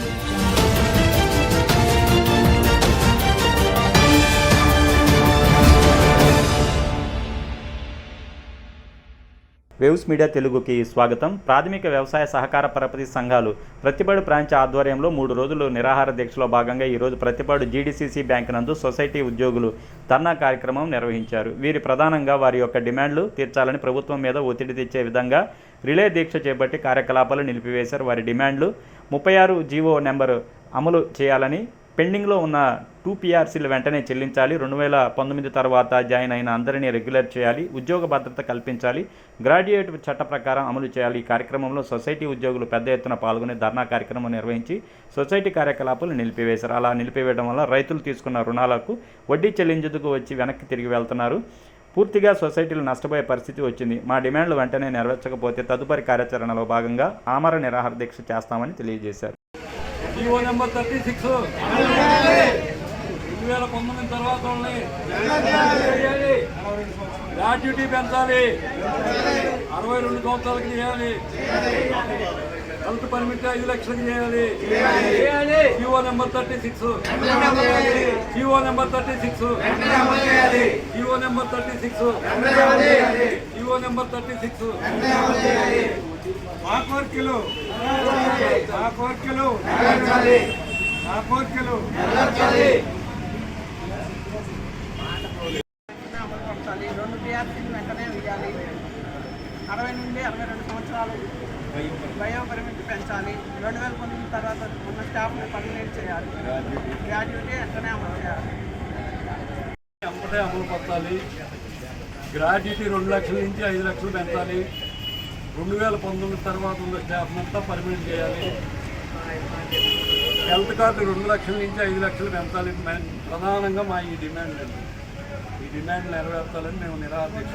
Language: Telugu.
Thank you. వేవ్స్ మీడియా తెలుగుకి స్వాగతం. ప్రాథమిక వ్యవసాయ సహకార పరపతి సంఘాలు ప్రతిపాడు బ్రాంచ్ ఆధ్వర్యంలో మూడు రోజులు నిరాహార దీక్షలో భాగంగా ఈరోజు ప్రతిపాడు జీడీసీసీ బ్యాంక్ నందు సొసైటీ ఉద్యోగులు ధర్నా కార్యక్రమం నిర్వహించారు. వీరి ప్రధానంగా వారి యొక్క డిమాండ్లు తీర్చాలని ప్రభుత్వం మీద ఒత్తిడి తెచ్చే విధంగా రిలే దీక్ష చేపట్టి కార్యకలాపాలు నిలిపివేశారు. వారి డిమాండ్లు ముప్పై ఆరు జీవో నెంబరు అమలు చేయాలని పెండింగ్లో ఉన్న టూ పీఆర్సీలు వెంటనే చెల్లించాలి. రెండు వేల పంతొమ్మిది తర్వాత జాయిన్ అయిన అందరినీ రెగ్యులర్ చేయాలి. ఉద్యోగ భద్రత కల్పించాలి. గ్రాడ్యుయేట్ చట్ట ప్రకారం అమలు చేయాలి. ఈ కార్యక్రమంలో సొసైటీ ఉద్యోగులు పెద్ద ఎత్తున పాల్గొని ధర్నా కార్యక్రమం నిర్వహించి సొసైటీ కార్యకలాపాలు నిలిపివేశారు. అలా నిలిపివేయడం వల్ల రైతులు తీసుకున్న రుణాలకు వడ్డీ చెల్లించేందుకు వచ్చి వెనక్కి తిరిగి వెళ్తున్నారు. పూర్తిగా సొసైటీలు నష్టపోయే పరిస్థితి వచ్చింది. మా డిమాండ్లు వెంటనే నెరవేర్చకపోతే తదుపరి కార్యాచరణలో భాగంగా ఆమర నిరాహార దీక్ష చేస్తామని తెలియజేశారు. GO number thirty six. రెండు వేల పంతొమ్మిది తర్వాత. గ్రాట్యుటీ పెంచాలి. అరవై రెండు సంవత్సరాలకి చేయాలి. హెల్త్ పర్మిట్ ఐదు లక్షలకి చేయాలి. GO number thirty six. GO number thirty six. GO number thirty six. GO number thirty six. మా కోరికలు మా కోరికలు మా కోరికలు రెండు పిఆర్సీలు వెంటనే వేయాలి. అరవై నుండి అరవై రెండు సంవత్సరాలు వయో పరిమితి పెంచాలి. రెండు వేల పంతొమ్మిది తర్వాత ఉన్న స్టాఫ్ని పర్మనెంట్ చేయాలి. గ్రాడ్యుయేటీ వెంటనే అమలు చేయాలి. అమ్మటే అమలు పరచాలి. గ్రాడ్యుటీ రెండు లక్షల నుంచి ఐదు లక్షలు పెంచాలి. రెండు వేల పంతొమ్మిది తర్వాత ఉన్న స్టాఫ్ మొత్తం పర్మనెంట్ చేయాలి. హెల్త్ కార్డు రెండు లక్షల నుంచి ఐదు లక్షలు పెంచాలి. ప్రధానంగా మా ఈ డిమాండ్ అండి. ఈ డిమాండ్ నెరవేర్చాలని మేము నిరాహార దీక్ష